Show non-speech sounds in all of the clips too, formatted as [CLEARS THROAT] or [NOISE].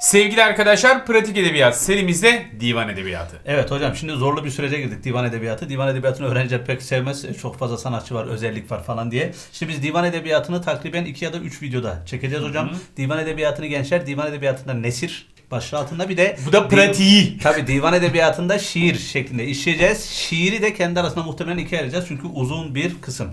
Sevgili arkadaşlar, pratik edebiyat serimizde divan edebiyatı. Evet hocam şimdi zorlu bir sürece girdik divan edebiyatı. Divan edebiyatını öğrenciler pek sevmez. Çok fazla sanatçı var, özellik var falan diye. Şimdi biz divan edebiyatını takriben 2 ya da 3 videoda çekeceğiz hocam. Divan edebiyatını gençler, divan edebiyatında nesir başlığı altında bir de Bu da pratiği. Tabii divan edebiyatında şiir şeklinde işleyeceğiz. Şiiri de kendi arasında muhtemelen ikiye ayıracağız çünkü uzun bir kısım.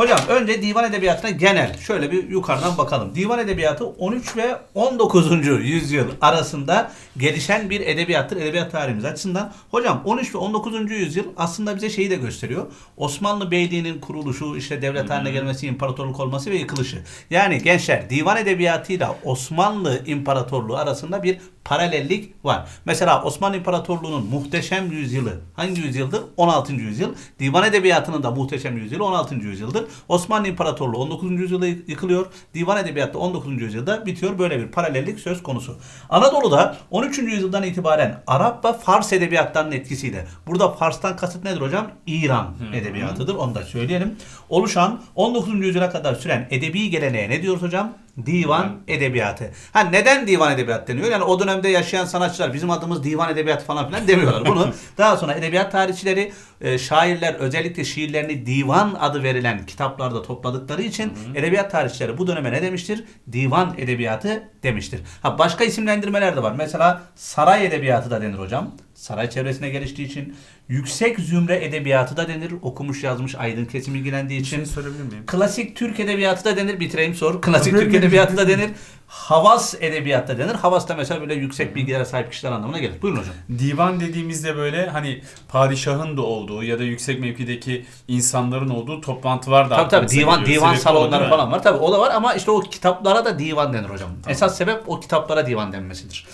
Hocam önce divan edebiyatına genel şöyle bir yukarıdan bakalım. Divan edebiyatı 13 ve 19. yüzyıl arasında gelişen bir edebiyattır edebiyat tarihimiz açısından. Hocam 13 ve 19. yüzyıl aslında bize şeyi de gösteriyor. Osmanlı Beyliği'nin kuruluşu, işte devlet haline gelmesi, imparatorluk olması ve yıkılışı. Yani gençler divan edebiyatıyla Osmanlı İmparatorluğu arasında bir paralellik var. Mesela Osmanlı İmparatorluğu'nun muhteşem yüzyılı hangi yüzyıldır? 16. yüzyıl. Divan Edebiyatı'nın da muhteşem yüzyılı 16. yüzyıldır. Osmanlı İmparatorluğu 19. yüzyılda yıkılıyor. Divan Edebiyatı 19. yüzyılda bitiyor. Böyle bir paralellik söz konusu. Anadolu'da 13. yüzyıldan itibaren Arap ve Fars edebiyatlarının etkisiyle. Burada Fars'tan kasıt nedir hocam? İran edebiyatıdır. Onu da söyleyelim. Oluşan 19. yüzyıla kadar süren edebi geleneğe ne diyoruz hocam? Divan edebiyatı. Ha neden divan edebiyat deniyor? Yani o dönemde yaşayan sanatçılar bizim adımız divan edebiyatı falan filan demiyorlar bunu. [LAUGHS] Daha sonra edebiyat tarihçileri, e, şairler özellikle şiirlerini divan adı verilen kitaplarda topladıkları için edebiyat tarihçileri bu döneme ne demiştir? Divan edebiyatı demiştir. Ha başka isimlendirmeler de var. Mesela saray edebiyatı da denir hocam. Saray çevresine geliştiği için yüksek zümre edebiyatı da denir. Okumuş yazmış aydın kesim ilgilendiği için. sorabilir miyim? Klasik Türk edebiyatı da denir. Bitireyim sor. Klasik Türk edebiyatı da denir. [LAUGHS] Havas edebiyatı da denir. Havas da mesela böyle yüksek bilgilere sahip kişiler anlamına gelir. Buyurun hocam. Divan dediğimizde böyle hani padişahın da olduğu ya da yüksek mevkideki insanların olduğu toplantılar da Tabii tabii divan geliyor. divan değil salonları falan var. Tabii o da var ama işte o kitaplara da divan denir hocam. Esas sebep o kitaplara divan denmesidir.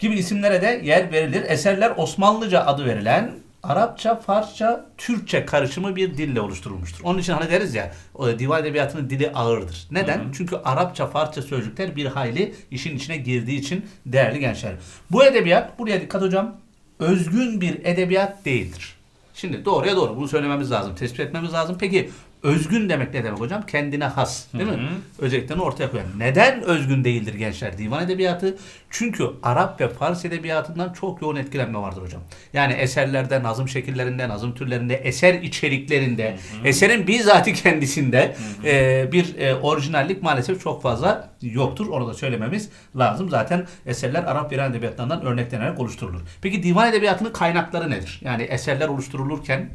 Gibi isimlere de yer verilir. Eserler Osmanlıca adı verilen Arapça, Farsça, Türkçe karışımı bir dille oluşturulmuştur. Onun için hani deriz ya o divan edebiyatının dili ağırdır. Neden? Çünkü Arapça, Farsça sözcükler bir hayli işin içine girdiği için değerli gençler. Bu edebiyat, buraya dikkat hocam, özgün bir edebiyat değildir. Şimdi doğruya doğru bunu söylememiz lazım, tespit etmemiz lazım. Peki özgün demek ne demek hocam? Kendine has değil mi? Özelliklerini ortaya koyan. Neden özgün değildir gençler divan edebiyatı? Çünkü Arap ve Fars edebiyatından çok yoğun etkilenme vardır hocam. Yani eserlerde, nazım şekillerinde, nazım türlerinde, eser içeriklerinde, eserin bizzati [LAUGHS] kendisinde e, bir e, orijinallik maalesef çok fazla yoktur. Onu da söylememiz lazım. Zaten eserler Arap ve İran edebiyatlarından örneklenerek oluşturulur. Peki divan edebiyatının kaynakları nedir? Yani eserler oluşturulurken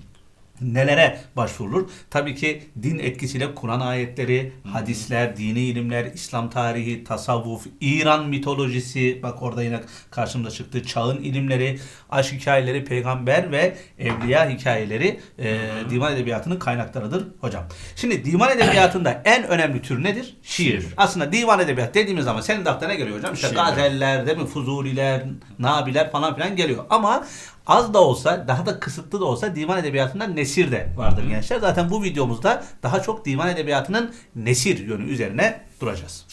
nelere başvurulur? Tabii ki din etkisiyle Kur'an ayetleri, hadisler, dini ilimler, İslam tarihi, tasavvuf, İran mitolojisi, bak orada yine karşımda çıktı, çağın ilimleri, aşk hikayeleri, peygamber ve evliya hikayeleri e, divan edebiyatının kaynaklarıdır hocam. Şimdi divan edebiyatında [CLEARS THROAT] en önemli tür nedir? Şiir. Aslında divan edebiyat dediğimiz zaman senin de aklına ne geliyor hocam? İşte Şiir. gazeller, değil mi? Fuzuliler, nabiler falan filan geliyor. Ama az da olsa, daha da kısıtlı da olsa divan edebiyatında nesir de vardır gençler. Zaten bu videomuzda daha çok divan edebiyatının nesir yönü üzerine duracağız.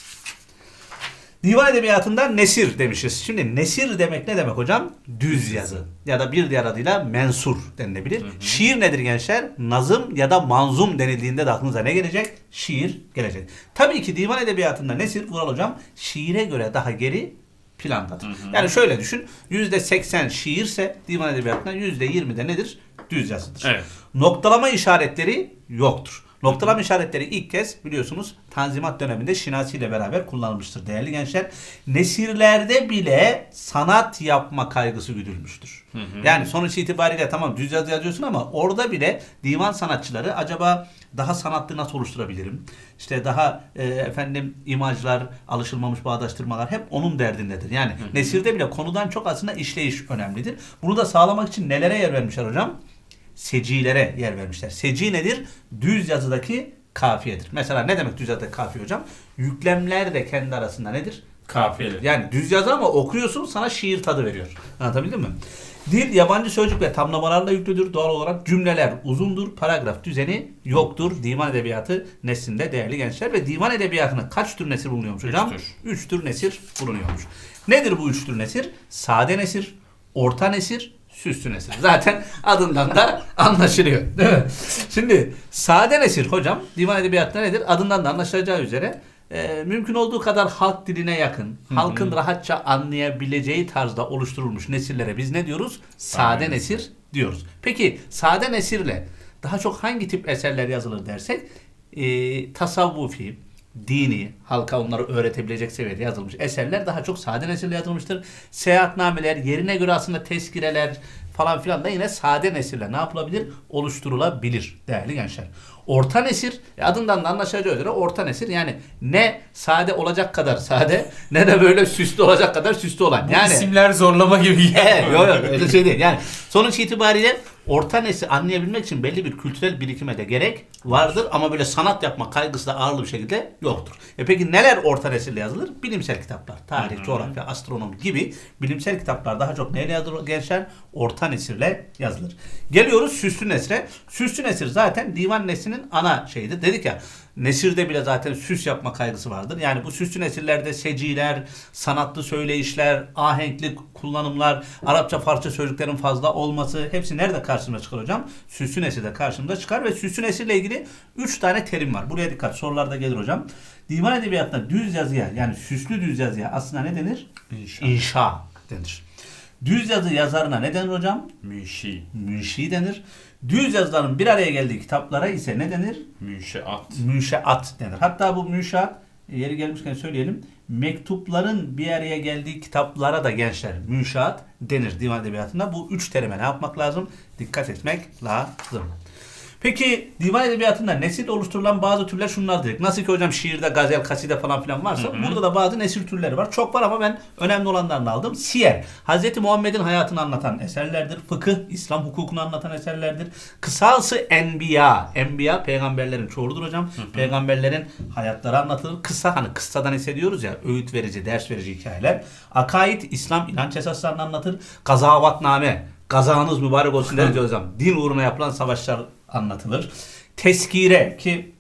Divan edebiyatında nesir demişiz. Şimdi nesir demek ne demek hocam? Düz yazı ya da bir diğer adıyla mensur denilebilir. Şiir nedir gençler? Nazım ya da manzum denildiğinde de aklınıza ne gelecek? Şiir gelecek. Tabii ki divan edebiyatında nesir Vural hocam şiire göre daha geri plandadır. Yani şöyle düşün. %80 şiirse divan edebiyatında %20 de nedir? Düz yazıdır. Evet. Noktalama işaretleri yoktur. Noktalama işaretleri ilk kez biliyorsunuz Tanzimat döneminde Şinasi ile beraber kullanılmıştır değerli gençler. Nesirlerde bile sanat yapma kaygısı güdülmüştür. Yani sonuç itibariyle tamam düz yazı yazıyorsun ama orada bile divan sanatçıları acaba daha sanatlı nasıl oluşturabilirim? İşte daha e, efendim imajlar, alışılmamış bağdaştırmalar hep onun derdindedir. Yani nesirde bile konudan çok aslında işleyiş önemlidir. Bunu da sağlamak için nelere yer vermişler hocam? Secilere yer vermişler. Seci nedir? Düz yazıdaki kafiyedir. Mesela ne demek düz yazıdaki kafiye hocam? Yüklemler de kendi arasında nedir? Kafiyedir. Yani düz yazı ama okuyorsun sana şiir tadı veriyor. Anlatabildim mi? Dil yabancı sözcük ve tamlamalarla yüklüdür. Doğal olarak cümleler uzundur. Paragraf düzeni yoktur. Divan edebiyatı neslinde değerli gençler. Ve divan edebiyatının kaç tür nesir bulunuyormuş hocam? tür. Üç tür nesir bulunuyormuş. Nedir bu üç tür nesir? Sade nesir, orta nesir, süslü nesir. Zaten adından da anlaşılıyor. Değil mi? Şimdi sade nesir hocam divan edebiyatında nedir? Adından da anlaşılacağı üzere e, mümkün olduğu kadar halk diline yakın, halkın rahatça anlayabileceği tarzda oluşturulmuş nesillere biz ne diyoruz? Sade Sade nesir diyoruz. Peki sade nesirle daha çok hangi tip eserler yazılır dersek e, tasavvufi, dini, halka onları öğretebilecek seviyede yazılmış eserler daha çok sade nesirle yazılmıştır. Seyahatnameler, yerine göre aslında tezkireler falan filan da yine sade nesirle ne yapılabilir? Oluşturulabilir değerli gençler. Orta nesir, e, adından da anlaşılacağı üzere orta nesir yani ne sade olacak kadar sade ne de böyle süslü olacak kadar süslü olan. Bu Yani isimler zorlama gibi Evet, yok yok öyle şey değil. Yani sonuç itibariyle orta nesli anlayabilmek için belli bir kültürel birikime de gerek vardır ama böyle sanat yapma kaygısı da ağırlı bir şekilde yoktur. E peki neler orta nesille yazılır? Bilimsel kitaplar. Tarih, coğrafya, astronomi gibi bilimsel kitaplar daha çok neyle yazılır gençler? Orta nesirle yazılır. Geliyoruz süslü nesre. Süslü nesir zaten divan neslinin ana şeyidir. Dedik ya Nesirde bile zaten süs yapma kaygısı vardır. Yani bu süslü nesillerde seciler, sanatlı söyleyişler, ahenkli kullanımlar, Arapça parça sözcüklerin fazla olması hepsi nerede karşımıza çıkar hocam? Süslü nesilde karşımıza çıkar ve süslü nesille ilgili 3 tane terim var. Buraya dikkat sorularda gelir hocam. Divan edebiyatında düz yazıya yani süslü düz yazıya aslında ne denir? İnşa. İnşa denir. Düz yazı yazarına ne denir hocam? Müşi. Münşi denir. Düz yazıların bir araya geldiği kitaplara ise ne denir? Müşeat. münşeat denir. Hatta bu münşeat e, yeri gelmişken söyleyelim. Mektupların bir araya geldiği kitaplara da gençler münşeat denir divan edebiyatında. Bu üç terime ne yapmak lazım? Dikkat etmek lazım. Peki divan edebiyatında nesil oluşturulan bazı türler şunlar direkt. Nasıl ki hocam şiirde gazel, kaside falan filan varsa burada da bazı nesil türleri var. Çok var ama ben önemli olanlarını aldım. Siyer. Hz. Muhammed'in hayatını anlatan eserlerdir. Fıkıh, İslam hukukunu anlatan eserlerdir. Kısası enbiya. Enbiya peygamberlerin çoğuludur hocam. Peygamberlerin hayatları anlatılır. Kısa hani kıssadan hissediyoruz ya öğüt verici, ders verici hikayeler. Akaid, İslam inanç esaslarını anlatır. Gazavatname. Gazanız mübarek olsun deriz hocam. Din uğruna yapılan savaşlar anlatılır. Teskire ki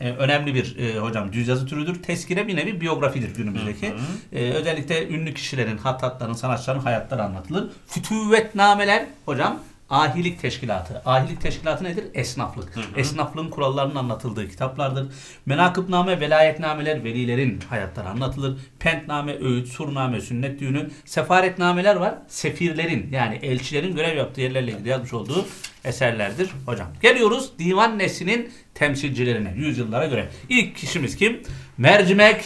e, önemli bir e, hocam düz yazı türüdür. Teskire bir nevi biyografidir günümüzdeki. E, özellikle ünlü kişilerin, hattatların, sanatçıların hayatları anlatılır. Fütüvvetnameler hocam ahilik teşkilatı. Ahilik teşkilatı nedir? Esnaflık. Esnaflığın kurallarının anlatıldığı kitaplardır. Menakıbname, velayetnameler, velilerin hayatları anlatılır. Pentname, öğüt, surname, sünnet düğünü. Sefaretnameler var. Sefirlerin yani elçilerin görev yaptığı yerlerle ilgili yazmış olduğu eserlerdir hocam. Geliyoruz divan neslinin temsilcilerine yüzyıllara göre. İlk kişimiz kim? Mercimek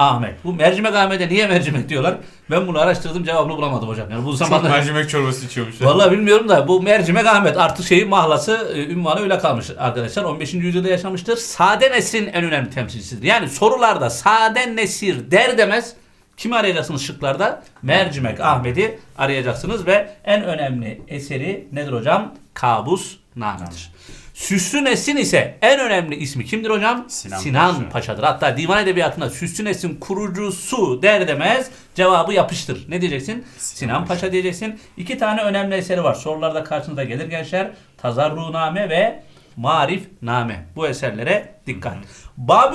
Ahmet. Bu Mercimek Ahmet'e niye mercimek diyorlar? Ben bunu araştırdım cevabını bulamadım hocam. Yani bu Çok mercimek çorbası içiyormuş. Vallahi bilmiyorum da bu Mercimek Ahmet artık şeyin mahlası e, ünvanı öyle kalmış arkadaşlar. 15. yüzyılda yaşamıştır. Sade neslin en önemli temsilcisidir. Yani sorularda sade nesir der demez kimi arayacaksınız şıklarda? Mercimek Ahmet'i arayacaksınız ve en önemli eseri nedir hocam? Kabus Name'dir. Süslü Nesin ise en önemli ismi kimdir hocam? Sinan Paşa. Paşa'dır. Hatta divan edebiyatında Süslü Nesin kurucusu der demez cevabı yapıştır. Ne diyeceksin? Sinan, Paşa. diyeceksin. İki tane önemli eseri var. Sorularda karşınıza gelir gençler. Tazarruname ve Marif Name. Bu eserlere dikkat. Babür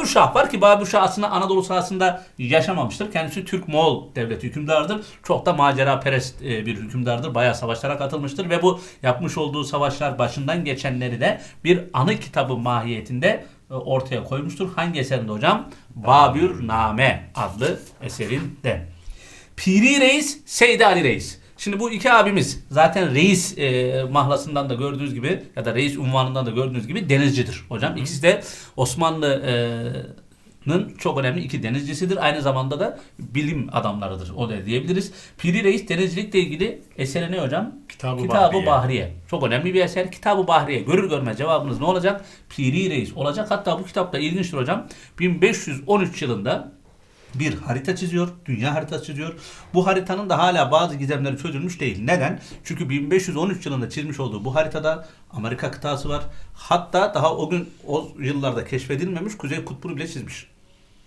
Şah var ki Babür Şah aslında Anadolu sahasında yaşamamıştır. Kendisi Türk-Moğol devleti hükümdarıdır. Çok da macera perest e, bir hükümdardır. Bayağı savaşlara katılmıştır ve bu yapmış olduğu savaşlar başından geçenleri de bir anı kitabı mahiyetinde e, ortaya koymuştur. Hangi eserinde hocam? Babür Name adlı eserinde. Piri Reis, Seydi Ali Reis. Şimdi bu iki abimiz zaten reis e, mahlasından da gördüğünüz gibi ya da reis unvanından da gördüğünüz gibi denizcidir hocam. İkisi de Osmanlı'nın çok önemli iki denizcisidir. Aynı zamanda da bilim adamlarıdır. O da diyebiliriz. Piri Reis denizcilikle ilgili eseri ne hocam? Kitab-ı Bahriye. Bahriye. Çok önemli bir eser. Kitab-ı Bahriye. Görür görmez cevabınız ne olacak? Piri Reis olacak. Hatta bu kitapta ilginçtir hocam. 1513 yılında bir harita çiziyor. Dünya haritası çiziyor. Bu haritanın da hala bazı gizemleri çözülmüş değil. Neden? Çünkü 1513 yılında çizmiş olduğu bu haritada Amerika kıtası var. Hatta daha o gün o yıllarda keşfedilmemiş Kuzey Kutbu'nu bile çizmiş.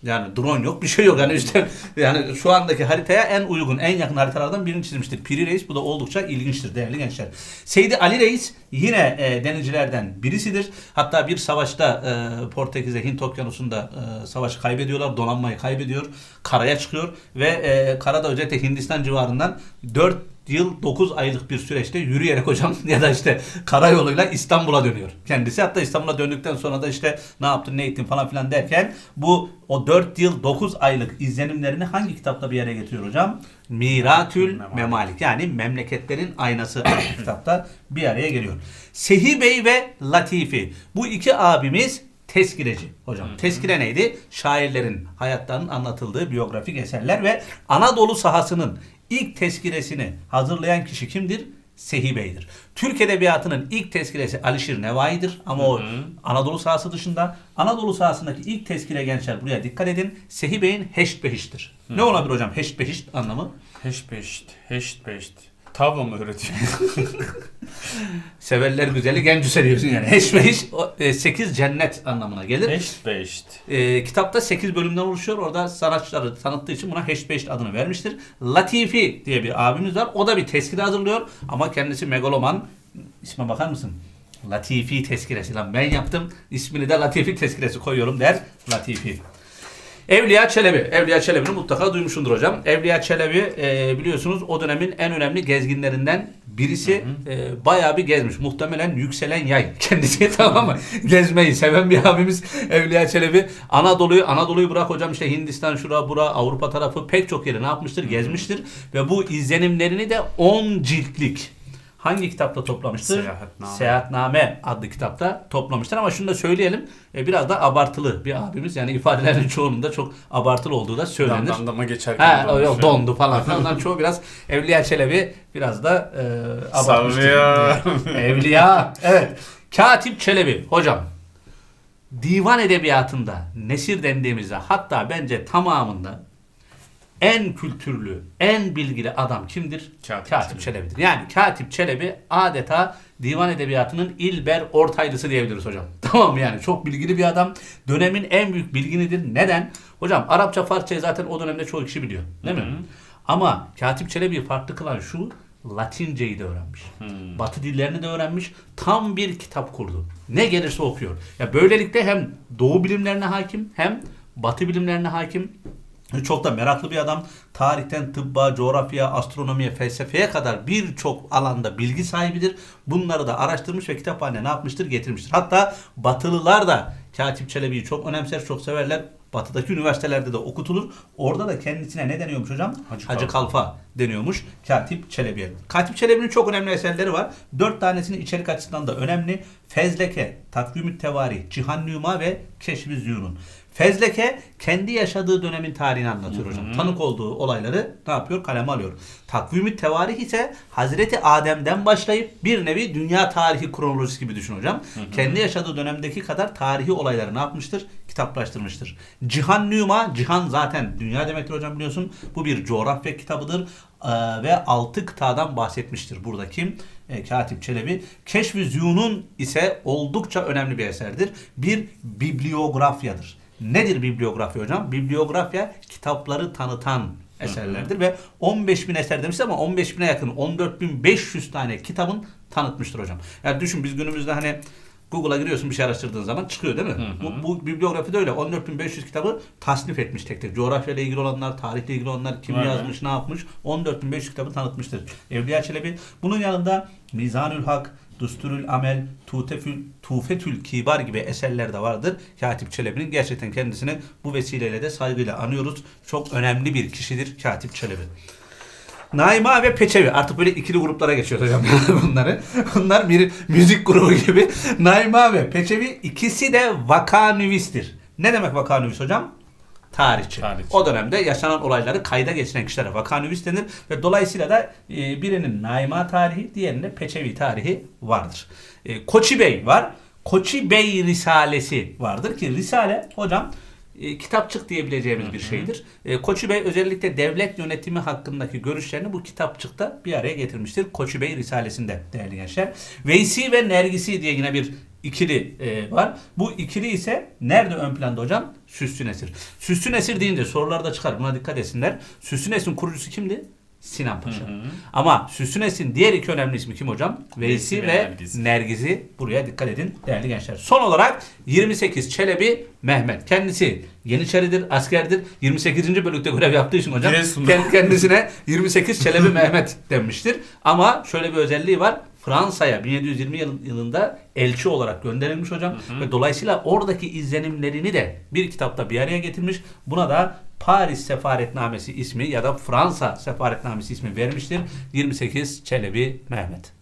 Yani drone yok, bir şey yok. Yani işte yani şu andaki haritaya en uygun, en yakın haritalardan birini çizmiştir. Piri Reis bu da oldukça ilginçtir değerli gençler. Seydi Ali Reis yine e, denizcilerden birisidir. Hatta bir savaşta e, Portekiz'e Hint Okyanusu'nda e, savaşı kaybediyorlar. Donanmayı kaybediyor. Karaya çıkıyor ve e, karada özellikle Hindistan civarından 4 yıl 9 aylık bir süreçte yürüyerek hocam [LAUGHS] ya da işte karayoluyla İstanbul'a dönüyor. Kendisi hatta İstanbul'a döndükten sonra da işte ne yaptın ne ettin falan filan derken bu o 4 yıl 9 aylık izlenimlerini hangi kitapta bir yere getiriyor hocam? Miratül Memalik. Memalik yani memleketlerin aynası [COUGHS] kitapta bir araya geliyor. Sehi Bey ve Latifi bu iki abimiz teskireci hocam. Teskire neydi? Şairlerin hayatlarının anlatıldığı biyografik eserler ve Anadolu sahasının ilk tezkiresini hazırlayan kişi kimdir? Sehi Bey'dir. Türk Edebiyatı'nın ilk tezkiresi Alişir Nevai'dir ama o Anadolu sahası dışında. Anadolu sahasındaki ilk tezkire gençler buraya dikkat edin. Sehi Bey'in Heşt Behişt'tir. Ne olabilir hocam Heşt Behişt anlamı? Heşt beşt. Heşt beşt. Tavla mı öğretiyor? [LAUGHS] Severler güzeli gencüse diyorsun yani. Heşt Behiş 8 cennet anlamına gelir. Heşt beşt. E, kitapta 8 bölümden oluşuyor. Orada sanatçıları tanıttığı için buna Heşt Behiş adını vermiştir. Latifi diye bir abimiz var. O da bir tezkire hazırlıyor. Ama kendisi megaloman. İsme bakar mısın? Latifi tezkiresi. Lan ben yaptım. İsmini de Latifi tezkiresi koyuyorum der. Latifi. Evliya Çelebi. Evliya Çelebi'ni mutlaka duymuşsundur hocam. Evliya Çelebi e, biliyorsunuz o dönemin en önemli gezginlerinden birisi. E, bayağı bir gezmiş. Muhtemelen yükselen yay. [LAUGHS] Kendisi tamam mı? Gezmeyi seven bir abimiz Evliya Çelebi. Anadolu'yu Anadolu'yu bırak hocam işte Hindistan şura bura Avrupa tarafı pek çok yeri ne yapmıştır? Gezmiştir. Ve bu izlenimlerini de 10 ciltlik hangi kitapta toplamıştır? Seyahatname. Seyahatname adlı kitapta toplamıştır ama şunu da söyleyelim. e, biraz da abartılı bir abimiz. Yani ifadelerin [LAUGHS] çoğunun da çok abartılı olduğu da söylenir. Dandama geçerken Ha, yok dondu falan [LAUGHS] filan. Onların çoğu biraz Evliya Çelebi biraz da e, abartmıştır. Sallıyor. [LAUGHS] Evliya. Evet. Katip Çelebi hocam. Divan edebiyatında nesir dendiğimizde hatta bence tamamında en kültürlü, en bilgili adam kimdir? Katip Katip Çelebi. Çelebi'dir. Yani Katip Çelebi adeta divan edebiyatının İlber Ortaylısı diyebiliriz hocam. [LAUGHS] Tamam mı yani? Çok bilgili bir adam. Dönemin en büyük bilginidir. Neden? Hocam Arapça, Farsçayı zaten o dönemde çoğu kişi biliyor. Değil mi? Ama Katip Çelebi'yi farklı kılan şu, Latinceyi de öğrenmiş. Batı dillerini de öğrenmiş. Tam bir kitap kurdu. Ne gelirse okuyor. Ya böylelikle hem doğu bilimlerine hakim hem batı bilimlerine hakim. Çok da meraklı bir adam. Tarihten tıbba, coğrafya, astronomiye, felsefeye kadar birçok alanda bilgi sahibidir. Bunları da araştırmış ve kitap haline ne yapmıştır? Getirmiştir. Hatta Batılılar da Katip Çelebi'yi çok önemser, çok severler. Batıdaki üniversitelerde de okutulur. Orada da kendisine ne deniyormuş hocam? Hacı Hacı Kalfa. Kalfa deniyormuş Katip Çelebi'ye. Katip Çelebi'nin çok önemli eserleri var. Dört tanesinin içerik açısından da önemli. Fezleke, Takvim-i Tevarih, Cihan Nüma ve Keşf-i Ziyun'un. Fezleke kendi yaşadığı dönemin tarihini anlatıyor hocam. Tanık olduğu olayları ne yapıyor? Kaleme alıyor. Takvim-i Tevarih ise Hazreti Adem'den başlayıp bir nevi dünya tarihi kronolojisi gibi düşün hocam. Kendi yaşadığı dönemdeki kadar tarihi olayları ne yapmıştır? Kitaplaştırmıştır. Cihan Nüma, Cihan zaten dünya demektir hocam biliyorsun. Bu bir coğrafya kitabıdır Ee, ve altı kıtadan bahsetmiştir. Burada kim? Ee, Katip Çelebi. Keşf-i Ziyun'un ise oldukça önemli bir eserdir. Bir bibliografyadır. Nedir bibliografya hocam? Bibliografya kitapları tanıtan eserlerdir ve 15 bin eser demişti ama 15 bine yakın 14.500 tane kitabın tanıtmıştır hocam. Yani düşün biz günümüzde hani Google'a giriyorsun bir şey araştırdığın zaman çıkıyor değil mi? Bu, bu bibliografide öyle 14.500 kitabı tasnif etmiş tek tek. Coğrafya ile ilgili olanlar, tarihle ilgili olanlar, kim be. yazmış, ne yapmış 14.500 kitabı tanıtmıştır. Evliya Çelebi bunun yanında Mizanül Hak, Dusturül Amel, Tufetül, Tufetül Kibar gibi eserler de vardır. Katip Çelebi'nin gerçekten kendisini bu vesileyle de saygıyla anıyoruz. Çok önemli bir kişidir Katip Çelebi. Naima ve Peçevi. Artık böyle ikili gruplara geçiyor hocam [LAUGHS] bunları. Bunlar bir müzik grubu gibi. Naima ve Peçevi ikisi de vakanüvistir. Ne demek vakanüvis hocam? Tarihçi. Tarihçi. O dönemde yaşanan olayları kayda geçiren kişilere vakanüvis denir ve dolayısıyla da e, birinin Naima tarihi, diğerinde Peçevi tarihi vardır. E, Koçi Bey var. Koçi Bey Risalesi vardır ki Risale hocam e, kitapçık diyebileceğimiz bir şeydir. E, Koçi Bey özellikle devlet yönetimi hakkındaki görüşlerini bu kitapçıkta bir araya getirmiştir. Koçi Bey Risalesi'nde değerli gençler. Veysi ve Nergisi diye yine bir ikili e, var. Bu ikili ise nerede ön planda hocam? Süslü Nesir. Süslü Nesir deyince sorularda çıkar. Buna dikkat etsinler. Süslü Nesir'in kurucusu kimdi? Sinan Paşa. Ama Süsünes'in diğer iki önemli ismi kim hocam? Veysi ve ve Nergiz. Nergiz'i buraya dikkat edin değerli gençler. Son olarak 28 Çelebi Mehmet. Kendisi Yeniçeridir, askerdir. 28. bölükte görev yaptığı için hocam Giresun'da. kendisine 28 Çelebi Mehmet denmiştir. Ama şöyle bir özelliği var. Fransa'ya 1720 yıl- yılında elçi olarak gönderilmiş hocam ve dolayısıyla oradaki izlenimlerini de bir kitapta bir araya getirmiş. Buna da Paris Sefaretnamesi ismi ya da Fransa Sefaretnamesi ismi vermiştir. 28 Çelebi Mehmet.